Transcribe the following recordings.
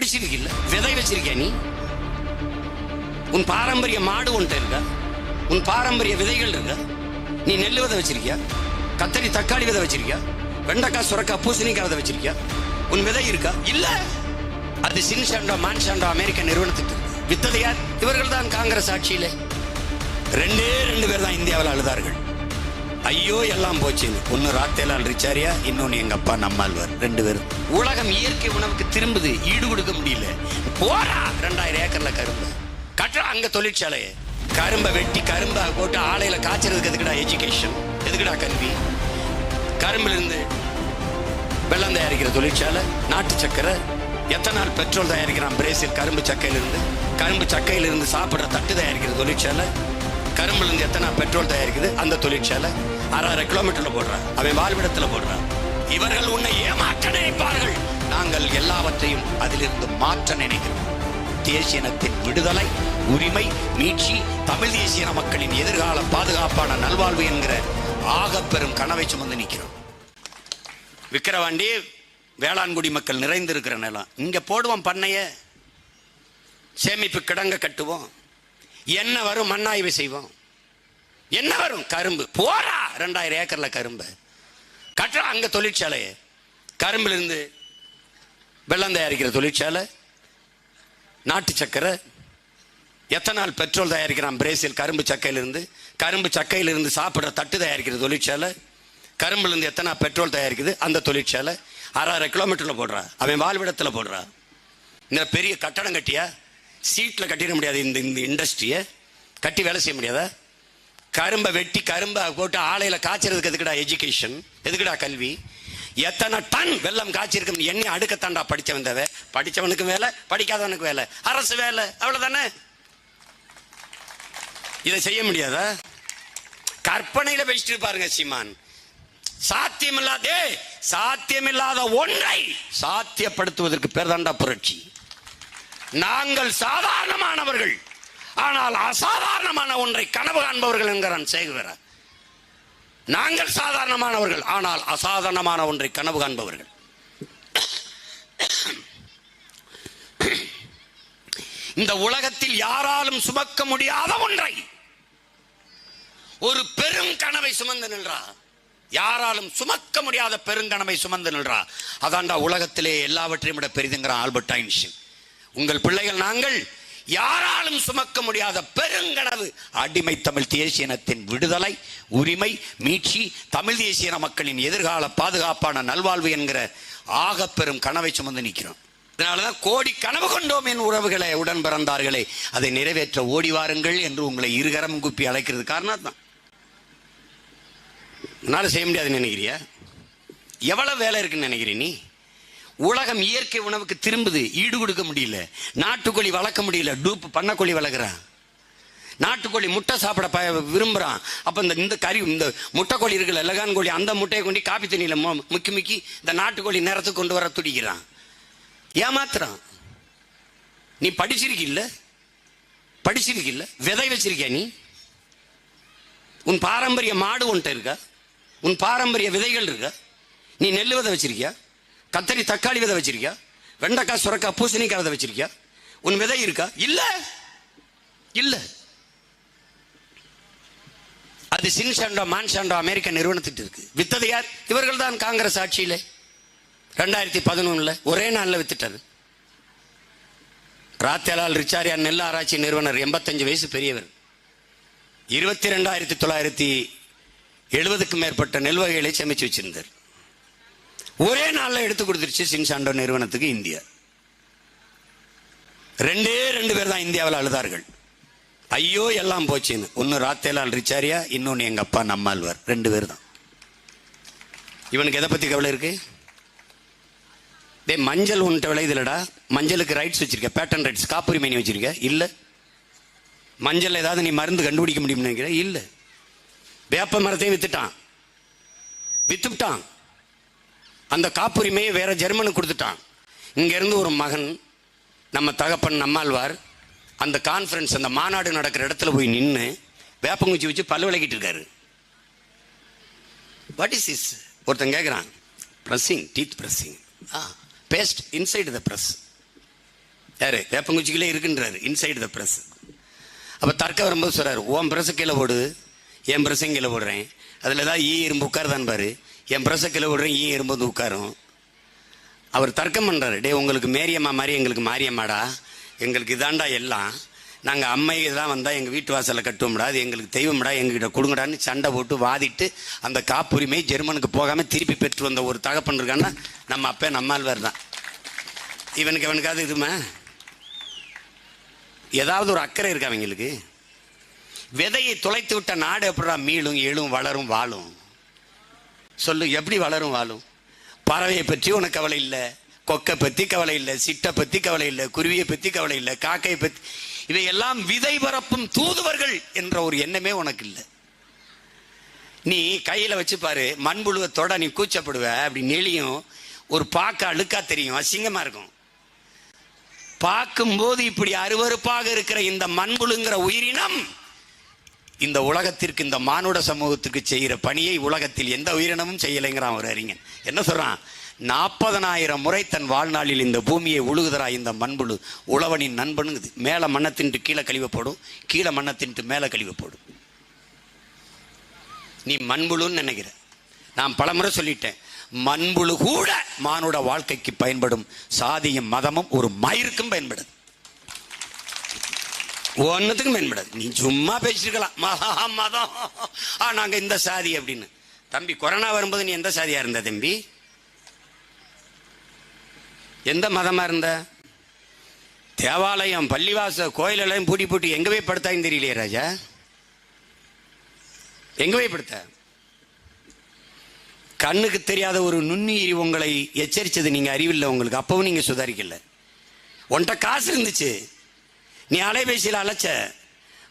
படிச்சிருக்கில்ல? விதை வச்சிருக்கியா நீ? உன் பாரம்பரிய மாடு ஒன்ட்ட இருக்கா? உன் பாரம்பரிய விதைகள் இருக்கா? நீ நெல் விதை வச்சிருக்கியா? கத்தரி தக்காளி விதை வச்சிருக்கியா? வெண்டைக்காய் சுரக்காய் பூசணிக்காய் விதை வச்சிருக்கியா? உன் விதை இருக்கா? இல்ல. அது சின்சாண்டோ மான்சாண்டோ அமெரிக்க நிறுவனத்துக்கு வித்ததையார் வித்தது யார்? இவர்கள் தான் காங்கிரஸ் ஆட்சியிலே. ரெண்டே ரெண்டு பேர் தான் இந்தியாவில் அழுதார்கள். ஐயோ எல்லாம் போச்சு. ஒன்னு ராத்தேலால் ரிச்சாரியா இன்னொன்னு எங்க அப்பா நம்மாழ்வார். ரெண்டு பேரும். உலகம் இயற்கை உணவுக்கு திரும்புது. ஈடு கொடுக்க முடியல. போறா ரெண்டாயிரம் ஏக்கர்ல கரும்பு. கட்டுற அங்க தொழிற்சாலையை. கரும்பை வெட்டி கரும்பை போட்டு ஆலையில காய்ச்சறதுக்கு எதுக்குடா எஜுகேஷன் எதுக்குடா கல்வி? கரும்புல இருந்து வெள்ளம் தயாரிக்கிற தொழிற்சாலை நாட்டு சக்கரை எத்தனால் பெட்ரோல் தயாரிக்கிறான் பிரேசில் கரும்பு சக்கையிலிருந்து? கரும்பு சக்கையிலிருந்து சாப்பிட்ற தட்டு தயாரிக்கிற தொழிற்சாலை கரும்புலேருந்து எத்தனை பெட்ரோல் தயாரிக்குது? அந்த தொழிற்சாலை. அரை அரை கிலோமீட்டர்ல போடுறான். அவன் வாழ்விடத்துல போடுறான். இவர்கள் உன்னை ஏமாற்ற நினைப்பார்கள். நாங்கள் எல்லாவற்றையும் அதிலிருந்து மாற்ற நினைக்கிறோம். தேசியனத்தின் விடுதலை உரிமை மீட்சி தமிழ் தேசிய மக்களின் எதிர்கால பாதுகாப்பான நல்வாழ்வு என்கிற ஆகப்பெரும் கனவை சுமந்து நிற்கிறோம். விக்கிரவாண்டி வேளாண்குடி மக்கள் நிறைந்திருக்கிற நிலம். இங்க போடுவோம் பண்ணைய சேமிப்பு கிடங்க கட்டுவோம். என்ன வரும் மண்ணாய்வு செய்வோம். என்ன வரும் கரும்பு. போரா ரெண்டாயிரம் ஏக்கரில் கரும்பு. கட்டுறோம் அங்கே தொழிற்சாலை கரும்புலிருந்து வெள்ளம் தயாரிக்கிற தொழிற்சாலை. நாட்டு சக்கரை. எத்தனால் பெட்ரோல் தயாரிக்கிறான் பிரேசில் கரும்பு சக்கையிலிருந்து. கரும்பு சக்கையிலிருந்து சாப்பிடுற தட்டு தயாரிக்கிற தொழிற்சாலை. கரும்புல இருந்து எத்தனை பெட்ரோல் தயாரிக்குது? அந்த தொழிற்சாலை. அரை அரை கிலோமீட்டரில் போடுறா. அவன் வாழ்விடத்தில் போடுறா. இந்த பெரிய கட்டடம் கட்டியா? சீட்ல கட்டிட முடியாது இந்த இந்த இண்டஸ்ட்ரியை கட்டி வேலை செய்ய முடியாதா? கரும்பை வெட்டி கரும்பை போட்டு ஆலையில் காய்ச்சறதுக்கு எதுக்குடா எஜுகேஷன் எதுக்குடா கல்வி? எத்தனை டன் வெள்ளம் காய்ச்சிருக்கும் எண்ணி அடுக்கத்தாண்டா படித்தவன் தேவை படிச்சவனுக்கு வேலை படிக்காதவனுக்கு வேலை. அரசு வேலை அவ்வளோதானே இதை செய்ய முடியாதா? கற்பனையில் பேசிட்டு பாருங்க சீமான். சாத்தியமில்லாதே சாத்தியமில்லாத ஒன்றை சாத்தியப்படுத்துவதற்கு பேர் தாண்டா புரட்சி. நாங்கள் சாதாரணமானவர்கள். ஆனால் அசாதாரணமான ஒன்றை கனவு காண்பவர்கள் என்கிறான் சேகுவரா நாங்கள் சாதாரணமானவர்கள் ஆனால் அசாதாரணமான ஒன்றை கனவு காண்பவர்கள். இந்த உலகத்தில் யாராலும் சுமக்க முடியாத ஒன்றை. ஒரு பெரும் கனவை சுமந்து நின்றா யாராலும் சுமக்க முடியாத பெருங்கனவை சுமந்து நின்றா அதான்டா உலகத்திலே எல்லாவற்றையும் விட பெரிதுங்கிறான் ஆல்பர்ட் ஐன்ஸ்டீன். உங்கள் பிள்ளைகள் நாங்கள் யாராலும் சுமக்க முடியாத பெருங்கனவு அடிமை தமிழ் தேசிய இனத்தின் விடுதலை உரிமை மீட்சி தமிழ் தேசிய இன மக்களின் எதிர்கால பாதுகாப்பான நல்வாழ்வு என்கிற ஆகப்பெரும் கனவை சுமந்து நிற்கிறோம். அதனாலதான் கோடி கனவு கொண்டோம் என் உறவுகளை உடன் பிறந்தார்களே. அதை நிறைவேற்ற ஓடி வாருங்கள் என்று உங்களை இருகரம் குப்பி அழைக்கிறது காரணம் தான் என்னால் செய்ய முடியாதுன்னு நினைக்கிறியா? எவ்வளவு வேலை இருக்குன்னு நினைக்கிறீ நீ? உலகம் இயற்கை உணவுக்கு திரும்புது ஈடு கொடுக்க முடியல. நாட்டுக்கோழி வளர்க்க முடியல. டூப் பண்ணக்கோழி வளர்க்குறான். நாட்டுக்கோழி முட்டை சாப்பிட ப விரும்புகிறான் அப்போ இந்த இந்த கறி இந்த முட்டைக்கோழி இருக்குல்ல லகான் கோழி அந்த முட்டையை கொண்டு காப்பி தண்ணியில் மு- முக்கி முக்கி இந்த நாட்டுக்கோழி நேரத்துக்கு கொண்டு வர துடிக்கிறான். ஏமாத்துறான். நீ படிச்சிருக்கில்ல? படிச்சிருக்கில்ல? விதை வச்சிருக்கியா நீ? உன் பாரம்பரிய மாடு ஒன்ட்ட இருக்கா? உன் பாரம்பரிய விதைகள் இருக்கா? நீ நெல் விதை வச்சிருக்கியா? கத்தரி தக்காளி விதை வச்சிருக்கியா? வெண்டைக்காய் சுரக்காய் பூசணிக்காய் விதை வச்சிருக்கியா? உன் விதை இருக்கா? இல்லை. இல்லை. அது சின்சாண்டோ மான்சாண்டோ அமெரிக்க நிறுவனத்திட்டு இருக்கு. வித்தது யார்? இவர்கள் தான் காங்கிரஸ் ஆட்சியிலே. ரெண்டாயிரத்தி பதினொன்றில் ஒரே நாளில் வித்துட்டாரு ராத்தேலால் ரிச்சாரியா நெல் ஆராய்ச்சி நிறுவனர் எண்பத்தஞ்சு வயசு பெரியவர். இருபத்தி ரெண்டாயிரத்தி தொள்ளாயிரத்தி எழுபதுக்கும் மேற்பட்ட நெல் வகைகளை சேமித்து வச்சிருந்தார். ஒரே நாளில் எடுத்து கொடுத்துருச்சு சின்சாண்டோ நிறுவனத்துக்கு இந்தியா. ரெண்டே ரெண்டு பேர் தான் இந்தியாவில் அழுதார்கள். ஐயோ எல்லாம் போச்சுன்னு. ஒன்று ராத்தேலால் ரிச்சாரியா இன்னொன்று எங்கள் அப்பா நம்மாழ்வார். ரெண்டு பேர் தான். இவனுக்கு எதை பற்றி கவலை இருக்கு? டே மஞ்சள் உன்ட்ட விளையுதுலடா மஞ்சளுக்கு ரைட்ஸ் வச்சிருக்க. பேட்டன் ரைட்ஸ் காப்புரிமை நீ வச்சிருக்க. இல்லை. மஞ்சள் ஏதாவது நீ மருந்து கண்டுபிடிக்க முடியும்னு நினைக்கிற? இல்லை. வேப்ப மரத்தையும் வித்துட்டான். வித்துட்டான். அந்த காப்புரிமையை வேற ஜெர்மனுக்கு கொடுத்துட்டான். இங்கேருந்து ஒரு மகன் நம்ம தகப்பன் நம்மாழ்வார் அந்த கான்ஃபரன்ஸ் அந்த மாநாடு நடக்கிற இடத்துல போய் நின்று வேப்பங்குச்சி வச்சு பல்லு விளக்கிட்டு இருக்காரு. வாட் இஸ் இஸ் ஒருத்தன் கேட்குறான் pressing teeth pressing a paste inside the press யாரு? வேப்பங்குச்சிகளே இருக்குன்றாரு. இன்சைடு த ப்ரெஸ் அப்போ தர்க்க வரும்போது சொல்கிறார் ஓம் ப்ரெஸ்ஸு கீழே போடு என் பிரஸையும் கீழே போடுறேன். அதில் ஏதாவது ஈ இரும்பு உட்காருதான் பாரு. என் பிரசக்கில் விடுறேன் போடுறேன் ஈ எறும்பு உட்காரும் அவர் தர்க்கம் பண்ணுறாரு டே உங்களுக்கு மேரியம்மா மாதிரி எங்களுக்கு மாரியம்மாடா எங்களுக்கு இதாண்டா எல்லாம். நாங்கள் அம்மை தான் வந்தால் எங்கள் வீட்டு வாசலில் கட்டுவோம்டா. அது எங்களுக்கு தெய்வம்டா எங்ககிட்ட கொடுங்கடான்னு சண்டை போட்டு வாதிட்டு அந்த காப்புரிமை ஜெர்மனுக்கு போகாமல் திருப்பி பெற்று வந்த ஒரு தகப்பன் இருக்கான்னா நம்ம அப்பே நம்மால்வர் தான். இவனுக்கு அவனுக்காவது இதுமா? ஏதாவது ஒரு அக்கறை இருக்கா அவங்களுக்கு? விதையை தொலைத்து விட்ட நாடு எப்படா மீளும் எழும் வளரும் வாழும்? சொல்லு எப்படி வளரும் வாழும் பறவையை பற்றி உனக்கு கவலை இல்லை. கொக்கை பற்றி கவலை இல்லை. சிட்டை பற்றி கவலை இல்லை. குருவியை பற்றி கவலை இல்லை. காக்கையை பற்றி இவையெல்லாம் விதை பரப்பும் தூதுவர்கள் என்ற ஒரு எண்ணமே உனக்கு இல்லை. நீ கையில் வச்சு பாரு மண்புழுவத்தோட நீ கூச்சப்படுவ. அப்படி நெளியும் ஒரு பாக்க அழுக்கா தெரியும். அசிங்கமாக இருக்கும். பார்க்கும்போது இப்படி அருவருப்பாக இருக்கிற இந்த மண்புழுங்கிற உயிரினம் இந்த உலகத்திற்கு இந்த மானுட சமூகத்துக்கு செய்கிற பணியை உலகத்தில் எந்த உயிரினமும் செய்யலைங்கிறான் ஒரு அறிஞன். என்ன சொல்கிறான் நாற்பதனாயிரம் முறை தன் வாழ்நாளில் இந்த பூமியை உழுகுதரா இந்த மண்புழு உழவனின் நண்பனுங்குது. மேலே மண்ணை கீழே கழிவப்படும் கீழே மண்ணத்தின்ட்டு மேலே கழிவப்படும் நீ மண்புழுன்னு நினைக்கிற. நான் பலமுறை சொல்லிட்டேன் மண்புழு கூட மானுட வாழ்க்கைக்கு பயன்படும் சாதியும் மதமும் ஒரு மயிருக்கும் பயன்படுது. ஒன்றுத்துக்கும் மேன்படாது நீ சும்மா பேசிருக்கலாம் மதம் மதம். ஆ நாங்க இந்த சாதி அப்படின்னு. தம்பி கொரோனா வரும்போது நீ எந்த சாதியா இருந்த தம்பி? எந்த மதமா இருந்த? தேவாலயம் பள்ளிவாச கோயிலெல்லாம் பூட்டி பூட்டி எங்க போய் படுத்தான்னு தெரியலையே ராஜா? எங்க போய் படுத்த? கண்ணுக்கு தெரியாத ஒரு நுண்ணுயிரி உங்களை எச்சரித்தது நீங்கள் அறிவில்லை உங்களுக்கு. அப்பவும் நீங்கள் சுதாரிக்கல. உன்கிட்ட காசு இருந்துச்சு. நீ அலைபேசியில் அழைச்ச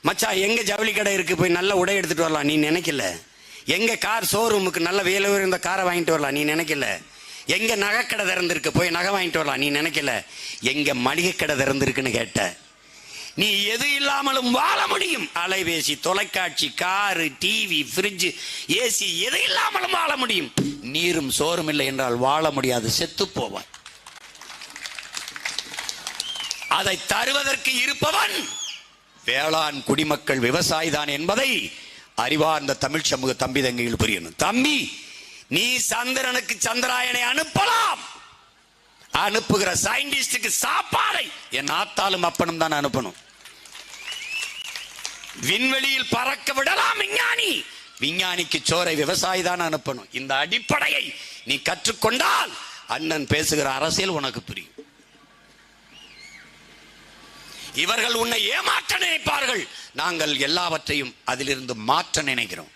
மச்சா எங்க ஜவுளி கடை இருக்கு? போய் நல்ல உடை எடுத்துட்டு வரலாம். நீ நினைக்கல. எங்க கார் ஷோரூமுக்கு நல்ல வேலை இருந்த காரை வாங்கிட்டு வரலாம். நீ நினைக்கல. எங்க நகைக்கடை திறந்திருக்கு? போய் நகை வாங்கிட்டு வரலாம். நீ நினைக்கல. எங்க மளிகை கடை திறந்திருக்குன்னு கேட்ட. நீ எது இல்லாமலும் வாழ முடியும். அலைபேசி தொலைக்காட்சி காரு டிவி ஃப்ரிட்ஜு ஏசி எது இல்லாமலும் வாழ முடியும். நீரும் சோறும் இல்லை என்றால் வாழ முடியாது. செத்து போவாய். அதை தருவதற்கு இருப்பவன் வேளாண் குடிமக்கள் விவசாயி தான் என்பதை அறிவார்ந்த தமிழ் சமூக தம்பி தங்கையில் புரியணும். தம்பி நீ சந்திரனுக்கு சந்திராயனை அனுப்பலாம். அனுப்புகிற சயின்டிஸ்டுக்கு சாப்பாடை என் ஆத்தாலும் அப்பனும் தான் அனுப்பணும். விண்வெளியில் பறக்க விடலாம் விஞ்ஞானி. விஞ்ஞானிக்கு சோரை விவசாயி தான் அனுப்பணும். இந்த அடிப்படையை நீ கற்றுக்கொண்டால் அண்ணன் பேசுகிற அரசியல் உனக்கு புரியும். இவர்கள் உன்னை ஏமாற்ற நினைப்பார்கள். நாங்கள் எல்லாவற்றையும் அதிலிருந்து மாற்ற நினைக்கிறோம்.